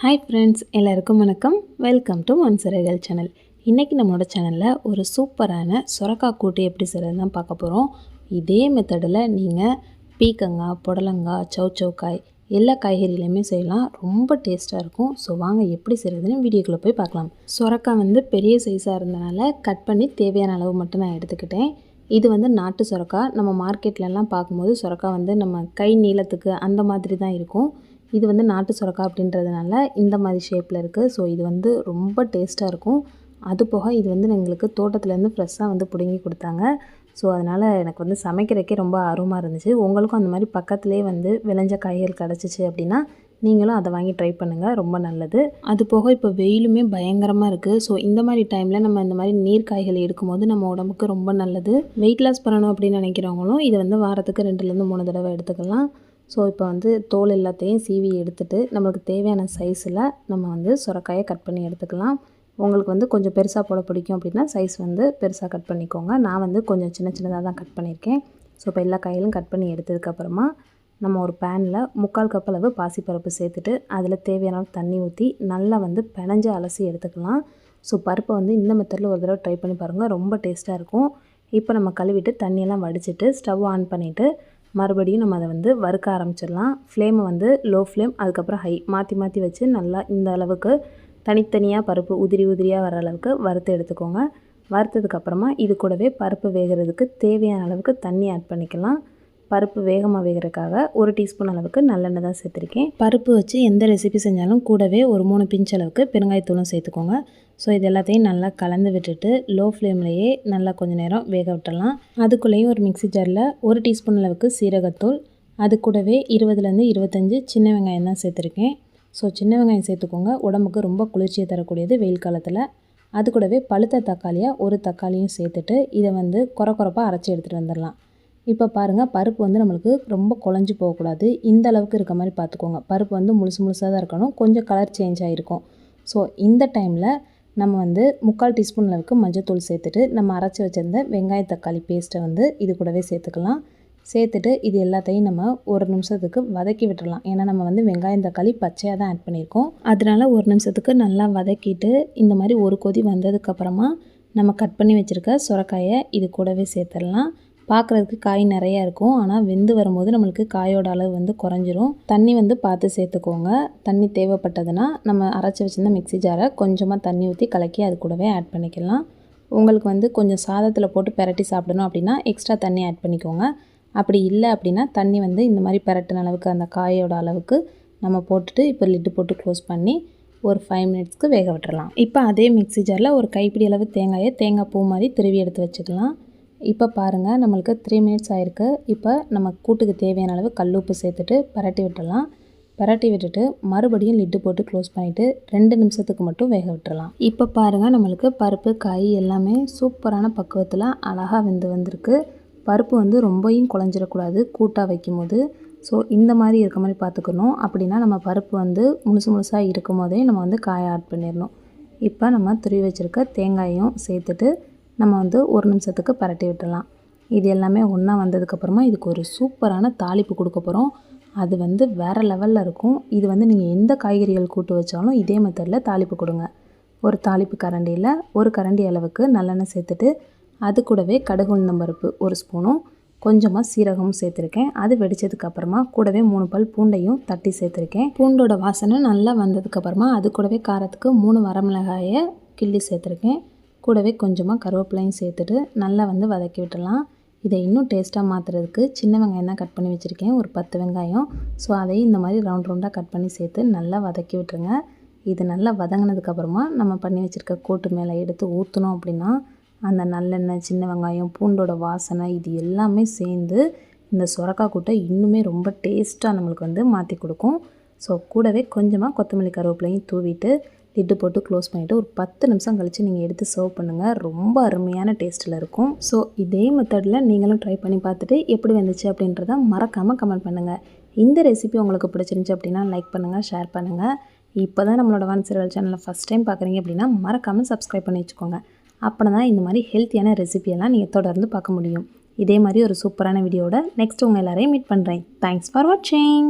Hi friends எல்லாருக்கும் வணக்கம். Welcome to மன்சரைகள் channel இன்றைக்கி நம்மளோட சேனலில் ஒரு சூப்பரான சுரக்காய் கூட்டு எப்படி செய்கிறது தான் பார்க்க போகிறோம் இதே மெத்தடில் நீங்கள் பீக்கங்காய் புடலங்காய் சவுச்சவுக்காய் எல்லா காய்கறிலையுமே செய்யலாம். ரொம்ப டேஸ்ட்டாக இருக்கும். ஸோ வாங்க எப்படி செய்கிறதுன்னு வீடியோக்குள்ளே போய் பார்க்கலாம். சுரக்காய் வந்து பெரிய சைஸாக இருந்தனால கட் பண்ணி தேவையான அளவு மட்டும் நான் எடுத்துக்கிட்டேன். இது வந்து நாட்டு சுரக்காய். நம்ம மார்க்கெட்லலாம் பார்க்கும்போது சுரக்காய் வந்து நம்ம கை நீளத்துக்கு அந்த மாதிரி தான் இருக்கும். இது வந்து நாட்டு சுரக்காய் அப்படின்றதுனால இந்த மாதிரி ஷேப்பில் இருக்குது ஸோ இது வந்து ரொம்ப டேஸ்ட்டாக இருக்கும். அது போக இது வந்து எங்களுக்கு தோட்டத்துலேருந்து ஃப்ரெஷ்ஷாக வந்து பிடுங்கி கொடுத்தாங்க. ஸோ அதனால் எனக்கு வந்து சமைக்கிறக்கே ரொம்ப ஆர்வமாக இருந்துச்சு. உங்களுக்கும் அந்த மாதிரி பக்கத்துலேயே வந்து விளைஞ்ச காய்கள் கிடச்சிச்சு அப்படின்னா நீங்களும் அதை வாங்கி ட்ரை பண்ணுங்கள் ரொம்ப நல்லது. அது போக இப்போ வெயிலுமே பயங்கரமாக இருக்குது ஸோ இந்த மாதிரி டைமில் நம்ம இந்த மாதிரி நீர் காய்கள் எடுக்கும்போது நம்ம உடம்புக்கு ரொம்ப நல்லது. வெயிட் லாஸ் பண்ணணும் அப்படின்னு நினைக்கிறவங்களும் இதை வந்து வாரத்துக்கு ரெண்டுலேருந்து மூணு தடவை எடுத்துக்கலாம். ஸோ இப்போ வந்து தோல் எல்லாத்தையும் சீவி எடுத்துட்டு நம்மளுக்கு தேவையான சைஸில் நம்ம வந்து சுரக்காயை கட் பண்ணி எடுத்துக்கலாம். உங்களுக்கு வந்து கொஞ்சம் பெருசாக போட பிடிக்கும் அப்படின்னா சைஸ் வந்து பெருசாக கட் பண்ணிக்கோங்க. நான் வந்து கொஞ்சம் சின்ன சின்னதாக தான் கட் பண்ணியிருக்கேன். ஸோ இப்போ எல்லா காயிலும் கட் பண்ணி எடுத்ததுக்கப்புறமா நம்ம ஒரு பேனில் முக்கால் கப் அளவு பாசிப்பருப்பு சேர்த்துட்டு அதில் தேவையான தண்ணி ஊற்றி நல்லா வந்து பிணைஞ்சு அலசி எடுத்துக்கலாம். ஸோ பருப்பை வந்து இந்த மெத்தடில் ஒரு தடவை ட்ரை பண்ணி பாருங்கள் ரொம்ப டேஸ்ட்டாக இருக்கும். இப்போ நம்ம கழுவிட்டு தண்ணியெல்லாம் வடிச்சிட்டு ஸ்டவ் ஆன் பண்ணிவிட்டு மறுபடியும் நம்ம அதை வந்து வறுக்க ஆரம்பிச்சிடலாம். ஃப்ளேமை வந்து லோ ஃப்ளேம் அதுக்கப்புறம் ஹை மாற்றி மாற்றி வச்சு நல்லா இந்த அளவுக்கு தனித்தனியாக பருப்பு உதிரி உதிரியாக வர அளவுக்கு வறுத்து எடுத்துக்கோங்க. வறுத்ததுக்கப்புறமா இது கூடவே பருப்பு வேகிறதுக்கு தேவையான அளவுக்கு தண்ணி ஆட் பண்ணிக்கலாம். பருப்பு வேகமாக வேகிறதுக்காக ஒரு டீஸ்பூன் அளவுக்கு நல்லெண்ணெய் தான் சேர்த்துருக்கேன். பருப்பு வச்சு எந்த ரெசிபி செஞ்சாலும் கூடவே ஒரு மூணு பிஞ்ச் அளவுக்கு பெருங்காயத்தூளும் சேர்த்துக்கோங்க. ஸோ இது எல்லாத்தையும் நல்லா கலந்து விட்டுட்டு லோ ஃப்ளேம்லேயே நல்லா கொஞ்சம் நேரம் வேக விட்டுடலாம் அதுக்குள்ளேயும் ஒரு மிக்சி ஜாரில் ஒரு டீஸ்பூன் அளவுக்கு சீரகத்தூள் அது கூடவே இருபதுலேருந்து இருபத்தஞ்சி சின்ன வெங்காயம் தான் சேர்த்துருக்கேன். ஸோ சின்ன வெங்காயம் சேர்த்துக்கோங்க. உடம்புக்கு ரொம்ப குளிர்ச்சியை தரக்கூடியது வெயில் காலத்தில். அது கூடவே பழுத்த தக்காளியாக ஒரு தக்காளியும் சேர்த்துட்டு இதை வந்து குறை குறைப்பாக அரைச்சி எடுத்துகிட்டு வந்துடலாம். இப்போ பாருங்கள் பருப்பு வந்து நம்மளுக்கு ரொம்ப குழஞ்சி போகக்கூடாது. இந்த அளவுக்கு இருக்க மாதிரி பார்த்துக்கோங்க. பருப்பு வந்து முழுசு முழுசாக தான் இருக்கணும். கொஞ்சம் கலர் சேஞ்ச் ஆகிருக்கும் ஸோ இந்த டைமில் நம்ம வந்து முக்கால் டீஸ்பூன் அளவுக்கு மஞ்சத்தூள் சேர்த்துட்டு நம்ம அரைச்சி வச்சுருந்த வெங்காய தக்காளி பேஸ்ட்டை வந்து இது கூடவே சேர்த்துக்கலாம். சேர்த்துட்டு இது எல்லாத்தையும் நம்ம ஒரு நிமிஷத்துக்கு வதக்கி விட்டுடலாம் ஏன்னா நம்ம வந்து வெங்காயம் தக்காளி பச்சையாக தான் ஆட் பண்ணியிருக்கோம். அதனால் ஒரு நிமிஷத்துக்கு நல்லா வதக்கிட்டு இந்த மாதிரி ஒரு கொதி வந்ததுக்கப்புறமா நம்ம கட் பண்ணி வச்சுருக்க சுரக்காயை இது கூடவே சேர்த்துடலாம். பார்க்குறதுக்கு காய் நிறையா இருக்கும். ஆனால் வெந்து வரும்போது நம்மளுக்கு காயோட அளவு வந்து குறைஞ்சிரும். தண்ணி வந்து பார்த்து சேர்த்துக்கோங்க. தண்ணி தேவைப்பட்டதுன்னா நம்ம அரைச்சி வச்சுருந்த மிக்சி ஜாரை கொஞ்சமாக தண்ணி ஊற்றி கலக்கி அது கூடவே ஆட் பண்ணிக்கலாம். உங்களுக்கு வந்து கொஞ்சம் சாதத்தில் போட்டு பெரட்டி சாப்பிடணும் அப்படின்னா எக்ஸ்ட்ரா தண்ணி ஆட் பண்ணிக்கோங்க. அப்படி இல்லை அப்படின்னா தண்ணி வந்து இந்த மாதிரி பெரட்டின அளவுக்கு அந்த காயோட அளவுக்கு நம்ம போட்டுட்டு இப்போ லிட்டு போட்டு க்ளோஸ் பண்ணி ஒரு ஃபைவ் மினிட்ஸ்க்கு வேக விட்டுறலாம். இப்போ அதே மிக்சி ஜாரில் ஒரு கைப்பிடி அளவு தேங்காயை தேங்காய் பூ மாதிரி திருவி எடுத்து வச்சுக்கலாம். இப்போ பாருங்கள் நம்மளுக்கு த்ரீ மினிட்ஸ் ஆகிருக்கு இப்போ நம்ம கூட்டுக்கு தேவையான அளவு கல் உப்பு சேர்த்துட்டு பரட்டி விட்டுடலாம் பரட்டி விட்டுட்டு மறுபடியும் லிட்டு போட்டு க்ளோஸ் பண்ணிவிட்டு ரெண்டு நிமிஷத்துக்கு மட்டும் வேக விட்டுறலாம். இப்போ பாருங்கள் நம்மளுக்கு பருப்பு காய் எல்லாமே சூப்பரான பக்குவத்தில் அழகாக வெந்து வந்திருக்கு. பருப்பு வந்து ரொம்பையும் குழஞ்சிடக்கூடாது கூட்டாக வைக்கும் போது ஸோ இந்த மாதிரி இருக்க மாதிரி பார்த்துக்கணும் அப்படின்னா நம்ம பருப்பு வந்து முழுசு முழுசாக இருக்கும் போதே நம்ம வந்து காயை ஆட் பண்ணிடணும். இப்போ நம்ம துருவி வச்சுருக்க தேங்காயும் சேர்த்துட்டு நம்ம வந்து ஒரு நிமிஷத்துக்கு பரட்டி விட்டுடலாம். இது எல்லாமே ஒன்றா வந்ததுக்கப்புறமா இதுக்கு ஒரு சூப்பரான தாளிப்பு கொடுக்க போகிறோம் அது வந்து வேறு லெவலில் இருக்கும். இது வந்து நீங்கள் எந்த காய்கறிகள் கூட்டு வச்சாலும் இதே மெத்தடில் தாளிப்பு கொடுங்க. ஒரு தாளிப்பு கரண்டியில் ஒரு கரண்டி அளவுக்கு நல்லெண்ணெய் சேர்த்துட்டு அது கூடவே கடுகு உளுந்தம்பருப்பு ஒரு ஸ்பூனும் கொஞ்சமாக சீரகமும் சேர்த்துருக்கேன். அது வெடித்ததுக்கப்புறமா கூடவே மூணு பல் பூண்டையும் தட்டி சேர்த்துருக்கேன். பூண்டோட வாசனை நல்லா வந்ததுக்கப்புறமா அது கூடவே காரத்துக்கு மூணு வரமிளகாயை கிள்ளி சேர்த்துருக்கேன். கூடவே கொஞ்சமாக கருவேப்பிலையும் சேர்த்துட்டு நல்லா வந்து வதக்கி விட்டுடலாம். இதை இன்னும் டேஸ்ட்டாக மாற்றுறதுக்கு சின்ன வெங்காயம் தான் கட் பண்ணி வச்சுருக்கேன். ஒரு பத்து வெங்காயம். ஸோ அதையும் இந்த மாதிரி ரவுண்ட் ரவுண்டாக கட் பண்ணி சேர்த்து நல்லா வதக்கி விட்டுருங்க. இது நல்லா வதங்கினதுக்கப்புறமா நம்ம பண்ணி வச்சுருக்க கூட்டு மேலே எடுத்து ஊற்றணும் அப்படின்னா அந்த நல்லெண்ணெய் சின்ன வெங்காயம் பூண்டோட வாசனை இது எல்லாமே சேர்ந்து இந்த சுரக்காய் கூட்டை இன்னுமே ரொம்ப டேஸ்ட்டாக நம்மளுக்கு வந்து மாற்றி கொடுக்கும். ஸோ கூடவே கொஞ்சமாக கொத்தமல்லி கருவேப்பிலையும் தூவிட்டு லிட்டு போட்டு க்ளோஸ் பண்ணிவிட்டு ஒரு பத்து நிமிஷம் கழித்து நீங்கள் எடுத்து சர்வ் பண்ணுங்கள் ரொம்ப அருமையான டேஸ்ட்டில் இருக்கும். ஸோ இதே மெத்தடில் நீங்களும் ட்ரை பண்ணி பார்த்துட்டு எப்படி வந்துச்சு அப்படின்றத மறக்காமல் கமெண்ட் பண்ணுங்கள் இந்த ரெசிபி உங்களுக்கு பிடிச்சிருந்துச்சி அப்படின்னா லைக் பண்ணுங்கள் ஷேர் பண்ணுங்கள் இப்போ தான் நம்மளோட வான் சிறுவல் சேனலில் ஃபஸ்ட் டைம் பார்க்குறீங்க அப்படின்னா மறக்காமல் சப்ஸ்கிரைப் பண்ணி வச்சுக்கோங்க. அப்போ தான் இந்த மாதிரி ஹெல்த்தியான ரெசிபியெல்லாம் நீங்கள் தொடர்ந்து பார்க்க முடியும். இதே மாதிரி ஒரு சூப்பரான வீடியோட நெக்ஸ்ட் உங்கள் எல்லாரையும் மீட் பண்ணுறேன் தேங்க்ஸ் ஃபார் வாட்சிங்